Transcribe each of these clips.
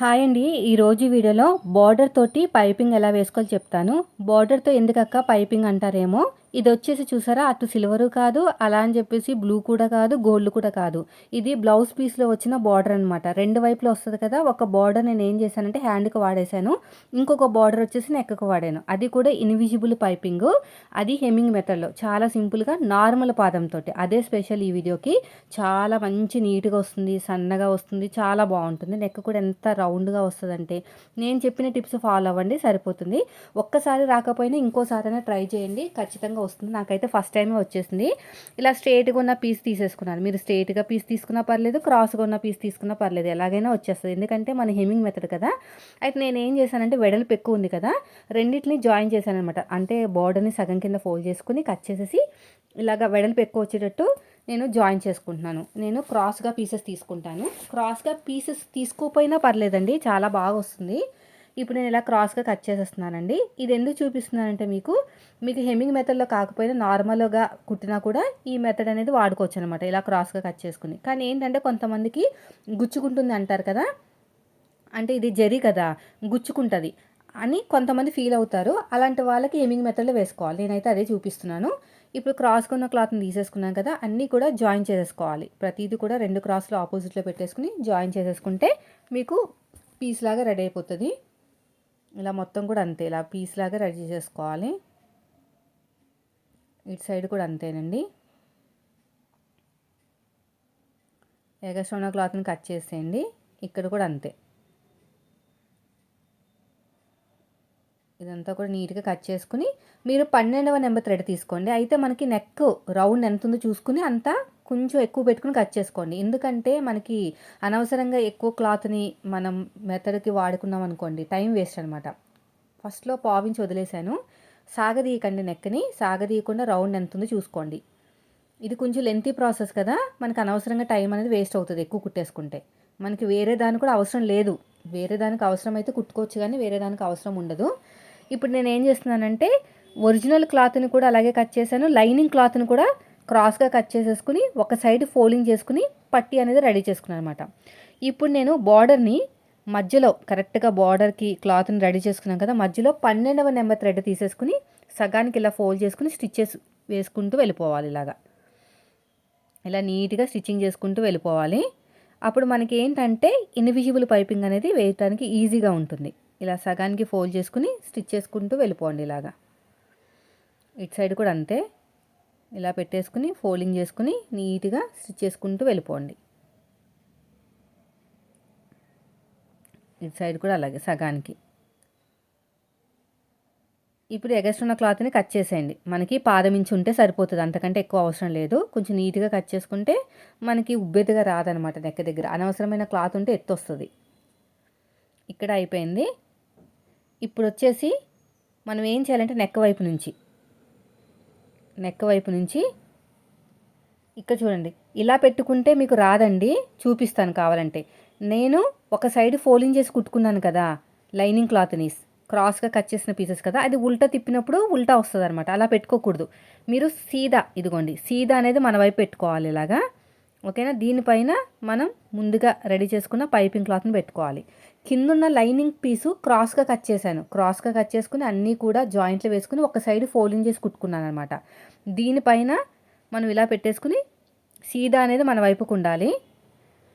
Hi అండి. ఈరోజు వీడియోలో బార్డర్ తోటి పైపింగ్ ఎలా వేసుకోవాలో చెప్తాను. బార్డర్తో ఎందుకక్క పైపింగ్ అంటారేమో ఇది వచ్చేసి చూసారా? అటు సిల్వరు కాదు అలా అని చెప్పేసి బ్లూ కూడా కాదు గోల్డ్ కూడా కాదు. ఇది బ్లౌజ్ పీస్లో వచ్చిన బార్డర్ అనమాట రెండు వైపులో వస్తుంది కదా ఒక బార్డర్ నేను ఏం చేశానంటే హ్యాండ్కి వాడేశాను. ఇంకొక బార్డర్ వచ్చేసి నెక్కకు వాడాను. అది కూడా ఇన్విజిబుల్ పైపింగ్. అది హెమ్మింగ్ మెథడ్లో చాలా సింపుల్గా నార్మల్ పాదంతో అదే స్పెషల్ ఈ వీడియోకి. చాలా మంచి నీట్గా వస్తుంది సన్నగా వస్తుంది చాలా బాగుంటుంది. నెక్ కూడా ఎంత రౌండ్గా వస్తుందంటే. నేను చెప్పిన టిప్స్ ఫాలో అవ్వండి సరిపోతుంది. ఒక్కసారి రాకపోయినా ఇంకోసారైనా ట్రై చేయండి. ఖచ్చితంగా వస్తుంది. నాకైతే ఫస్ట్ టైమే వచ్చేసింది. ఇలా స్ట్రేట్గా ఉన్న పీస్ తీసేసుకున్నాను. మీరు స్ట్రేట్గా పీస్ తీసుకున్నా పర్లేదు క్రాస్గా ఉన్న పీస్ తీసుకున్నా పర్లేదు ఎలాగైనా వచ్చేస్తుంది. ఎందుకంటే మన హెమింగ్ మెథడ్ కదా. అయితే నేను ఏం చేశానంటే వెడల్పు ఎక్కువ ఉంది కదా రెండింటిని జాయిన్ చేశాను అనమాట అంటే బార్డర్ని సగం కింద ఫోల్డ్ చేసుకుని కట్ చేసేసి ఇలాగ వెడల్పు ఎక్కువ వచ్చేటట్టు నేను జాయిన్ చేసుకుంటున్నాను. నేను క్రాస్గా పీసెస్ తీసుకుంటాను. క్రాస్గా పీసెస్ తీసుకోపోయినా పర్లేదండి చాలా బాగా వస్తుంది. ఇప్పుడు నేను ఇలా క్రాస్గా కట్ చేసేస్తున్నానండి. ఇది ఎందుకు చూపిస్తున్నానంటే మీకు మీకు హెమ్మింగ్ మెథడ్లో కాకపోయినా నార్మల్గా కుట్టినా కూడా ఈ మెథడ్ అనేది వాడుకోవచ్చు అనమాట ఇలా క్రాస్గా కట్ చేసుకుని. కానీ ఏంటంటే కొంతమందికి గుచ్చుకుంటుంది అంటారు కదా అంటే ఇది జరి కదా గుచ్చుకుంటుంది అని కొంతమంది ఫీల్ అవుతారు. అలాంటి వాళ్ళకి హెమ్మింగ్ మెథడ్లో వేసుకోవాలి. నేనైతే అదే చూపిస్తున్నాను. ఇప్పుడు క్రాస్గా ఉన్న క్లాత్ని తీసేసుకున్నాం కదా అన్నీ కూడా జాయిన్ చేసేసుకోవాలి. ప్రతిదీ కూడా రెండు క్రాస్లో ఆపోజిట్లో పెట్టేసుకుని జాయిన్ చేసేసుకుంటే మీకు పీస్ లాగా రెడీ అయిపోతుంది. ఇలా మొత్తం కూడా అంతే ఇలా పీస్ లాగా రెడీ చేసుకోవాలి. ఇటు సైడ్ కూడా అంతేనండి. ఎగస్ట్రా క్లాత్ని కట్ చేసేయండి ఇక్కడ కూడా అంతే. ఇదంతా కూడా నీట్గా కట్ చేసుకుని మీరు పన్నెండవ నెంబర్ థ్రెడ్ తీసుకోండి. అయితే మనకి నెక్ రౌండ్ ఎంత ఉందో చూసుకుని అంతా కొంచెం ఎక్కువ పెట్టుకుని కట్ చేసుకోండి. ఎందుకంటే మనకి అనవసరంగా ఎక్కువ క్లాత్ని మనం మెథడ్కి వాడుకున్నాం అనుకోండి టైం వేస్ట్ అనమాట ఫస్ట్లో పావించి వదిలేశాను సాగదీయకండి నెక్ని. సాగదీయకుండా రౌండ్ ఎంత ఉందో చూసుకోండి. ఇది కొంచెం లెంతీ ప్రాసెస్ కదా. మనకు అనవసరంగా టైం అనేది వేస్ట్ అవుతుంది ఎక్కువ కుట్టేసుకుంటే. మనకి వేరే దానికి కూడా అవసరం లేదు. వేరే దానికి అవసరం అయితే కుట్టుకోవచ్చు కానీ వేరే దానికి అవసరం ఉండదు. ఇప్పుడు నేను ఏం చేస్తున్నానంటే ఒరిజినల్ క్లాత్ని కూడా అలాగే కట్ చేశాను. లైనింగ్ క్లాత్ని కూడా క్రాస్గా కట్ చేసేసుకుని ఒక సైడ్ ఫోల్డింగ్ చేసుకుని పట్టి అనేది రెడీ చేసుకున్నాను అనమాట ఇప్పుడు నేను బార్డర్ని మధ్యలో కరెక్ట్గా బార్డర్కి క్లాత్ని రెడీ చేసుకున్నాను కదా మధ్యలో పన్నెండవ నెంబర్ థ్రెడ్ తీసేసుకుని సగానికి ఇలా ఫోల్డ్ చేసుకుని స్టిచ్చెస్ వేసుకుంటూ వెళ్ళిపోవాలి ఇలాగా. ఇలా నీట్గా స్టిచ్చింగ్ చేసుకుంటూ వెళ్ళిపోవాలి. అప్పుడు మనకి ఏంటంటే ఇన్విజిబుల్ పైపింగ్ అనేది వేయటానికి ఈజీగా ఉంటుంది. ఇలా సగానికి ఫోల్డ్ చేసుకుని స్టిచ్ చేసుకుంటూ వెళ్ళిపోండి ఇలాగా. ఇటు సైడ్ కూడా అంతే. ఇలా పెట్టేసుకుని ఫోల్డింగ్ చేసుకుని నీట్గా స్టిచ్ చేసుకుంటూ వెళ్ళిపోండి. ఇటు సైడ్ కూడా అలాగే సగానికి. ఇప్పుడు ఎగస్ట్రున్న క్లాత్ని కట్ చేసేయండి. మనకి పాదం ఇంచు ఉంటే సరిపోతుంది. అంతకంటే ఎక్కువ అవసరం లేదు. కొంచెం నీట్గా కట్ చేసుకుంటే మనకి ఉబ్బెద్దుగా రాదనమాట నెక్క దగ్గర. అనవసరమైన క్లాత్ ఉంటే ఎత్తు వస్తుంది ఇక్కడ అయిపోయింది. ఇప్పుడు వచ్చేసి మనం ఏం చేయాలంటే నెక్క వైపు నుంచి నెక్క వైపు నుంచి ఇక్కడ చూడండి. ఇలా పెట్టుకుంటే మీకు రాదండి. చూపిస్తాను కావాలంటే. నేను ఒక సైడ్ ఫోల్డింగ్ చేసి కుట్టుకున్నాను కదా లైనింగ్ క్లాత్ని క్రాస్గా కట్ చేసిన పీసెస్ కదా అది ఉల్టా తిప్పినప్పుడు ఉల్టా వస్తుంది అనమాట అలా పెట్టుకోకూడదు. మీరు సీదా ఇదిగోండి సీదా అనేది మన వైపు పెట్టుకోవాలి ఇలాగా. ఓకేనా? దీనిపైన మనం ముందుగా రెడీ చేసుకున్న పైపింగ్ క్లాత్ని పెట్టుకోవాలి. కిందున్న లైనింగ్ పీసు క్రాస్గా కట్ చేశాను. క్రాస్గా కట్ చేసుకుని అన్నీ కూడా జాయింట్లు వేసుకుని ఒక సైడ్ ఫోల్డింగ్ చేసి కుట్టుకున్నాను అనమాట దీనిపైన మనం ఇలా పెట్టేసుకుని సీదా అనేది మన వైపుకు ఉండాలి.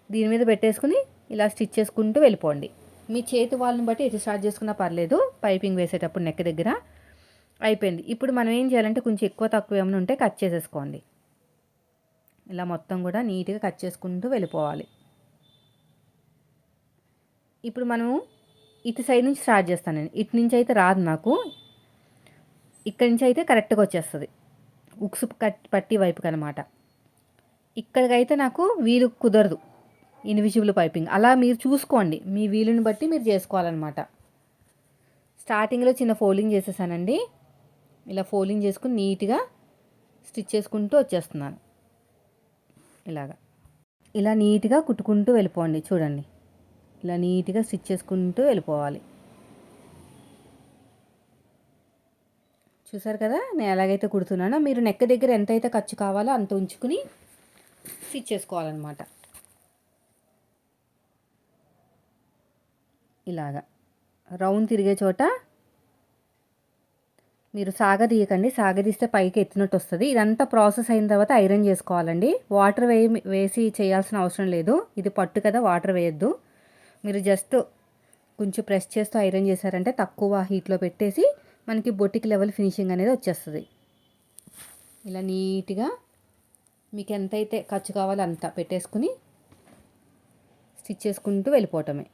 దీని మీద పెట్టేసుకుని ఇలా స్టిచ్ చేసుకుంటూ వెళ్ళిపోండి. మీ చేతి వాళ్ళని బట్టి ఎటు స్టార్ట్ చేసుకున్నా పర్లేదు. పైపింగ్ వేసేటప్పుడు నెక్ దగ్గర అయిపోయింది. ఇప్పుడు మనం ఏం చేయాలంటే కొంచెం ఎక్కువ తక్కువ ఏమైనా ఉంటే కట్ చేసేసుకోండి. ఇలా మొత్తం కూడా నీట్గా కట్ చేసుకుంటూ వెళ్ళిపోవాలి. ఇప్పుడు మనము ఇటు సైడ్ నుంచి స్టార్ట్ చేస్తాను నేను. ఇటు నుంచి అయితే రాదు నాకు. ఇక్కడి నుంచి అయితే కరెక్ట్గా వచ్చేస్తుంది. ఉక్స్ కట్ పట్టి వైపుకి అనమాట ఇక్కడికైతే నాకు వీలు కుదరదు. Invisible piping. అలా మీరు చూసుకోండి. మీ వీలుని బట్టి మీరు చేసుకోవాలన్నమాట. స్టార్టింగ్లో చిన్న ఫోల్డింగ్ చేసేసానండి. ఇలా ఫోల్డింగ్ చేసుకుని నీట్గా స్టిచ్ చేసుకుంటూ వచ్చేస్తున్నాను. ఇలాగా. ఇలా నీట్గా కుట్టుకుంటూ వెళ్ళిపోండి చూడండి. ఇలా నీట్గా స్టిచ్ చేసుకుంటూ వెళ్ళిపోవాలి. చూసారు కదా? నేను ఎలాగైతే కుడుతున్నానో మీరు నెక్ దగ్గర ఎంతైతే ఖర్చు కావాలో అంత ఉంచుకుని స్టిచ్ చేసుకోవాలన్నమాట. ఇలాగా. రౌండ్ తిరిగే చోట మీరు సాగదీయకండి. సాగదీస్తే పైకి ఎత్తినట్టు వస్తుంది. ఇదంతా ప్రాసెస్ అయిన తర్వాత ఐరన్ చేసుకోవాలండి. వాటర్ వేయి వేసి చేయాల్సిన అవసరం లేదు. ఇది పట్టు కదా వాటర్ వేయద్దు. మీరు జస్ట్ కొంచెం ప్రెస్ చేస్తూ ఐరన్ చేశారంటే తక్కువ హీట్లో పెట్టేసి మనకి బొటిక్ లెవెల్ ఫినిషింగ్ అనేది వచ్చేస్తుంది. ఇలా నీట్గా మీకు ఎంతైతే ఖర్చు కావాలో అంత పెట్టేసుకుని స్టిచ్ చేసుకుంటూ వెళ్ళిపోవటమే.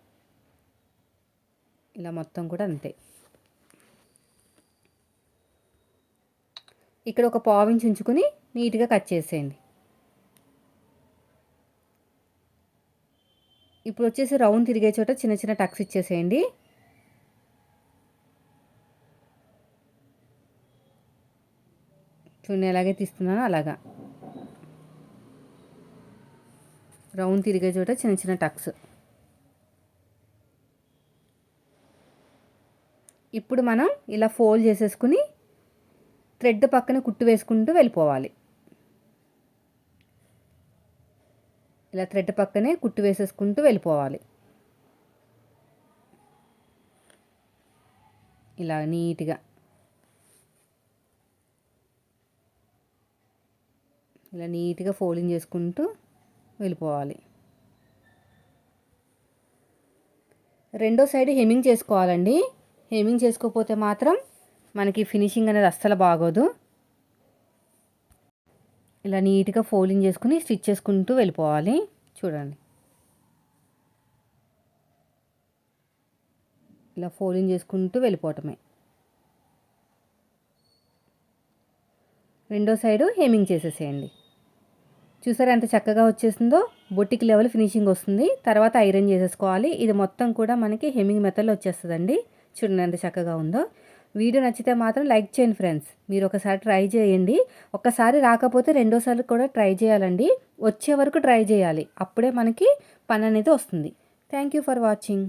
ఇలా మొత్తం కూడా అంతే. ఇక్కడ ఒక పావించి ఉంచుకుని నీట్గా కట్ చేసేయండి. ఇప్పుడు వచ్చేసి రౌండ్ తిరిగే చోట చిన్న చిన్న టక్స్ ఇచ్చేసేయండి. చూడండి ఎలాగే తీస్తున్నాను అలాగా. రౌండ్ తిరిగే చోట చిన్న చిన్న టక్స్. ఇప్పుడు మనం ఇలా ఫోల్డ్ చేసేసుకుని థ్రెడ్ పక్కన కుట్టు వేసుకుంటూ వెళ్ళిపోవాలి. ఇలా థ్రెడ్ పక్కనే కుట్టు వేసేసుకుంటూ వెళ్ళిపోవాలి. ఇలా నీట్గా. ఇలా నీట్గా ఫోల్డింగ్ చేసుకుంటూ వెళ్ళిపోవాలి. రెండో సైడ్ హెమ్మింగ్ చేసుకోవాలండి. హెమ్మింగ్ చేసుకోకపోతే మాత్రం మనకి ఫినిషింగ్ అనేది అస్సలు బాగోదు. ఇలా నీట్గా ఫోల్డింగ్ చేసుకుని స్టిచ్ చేసుకుంటూ వెళ్ళిపోవాలి. చూడండి. ఇలా ఫోల్డింగ్ చేసుకుంటూ వెళ్ళిపోవటమే. రెండో సైడు హేమింగ్ చేసేసేయండి. చూసారా ఎంత చక్కగా వచ్చేసిందో? బొట్టికి లెవెల్ ఫినిషింగ్ వస్తుంది. తర్వాత ఐరన్ చేసేసుకోవాలి. ఇది మొత్తం కూడా మనకి హెమ్మింగ్ మెథడ్లో వచ్చేస్తుందండి. చూడండి ఎంత చక్కగా ఉందో. వీడియో నచ్చితే మాత్రం లైక్ చేయండి ఫ్రెండ్స్. మీరు ఒకసారి ట్రై చేయండి. ఒక్కసారి రాకపోతే రెండోసారి కూడా ట్రై చేయాలండి. వచ్చే వరకు ట్రై చేయాలి. అప్పుడే మనకి పని అనేది వస్తుంది. Thank you for watching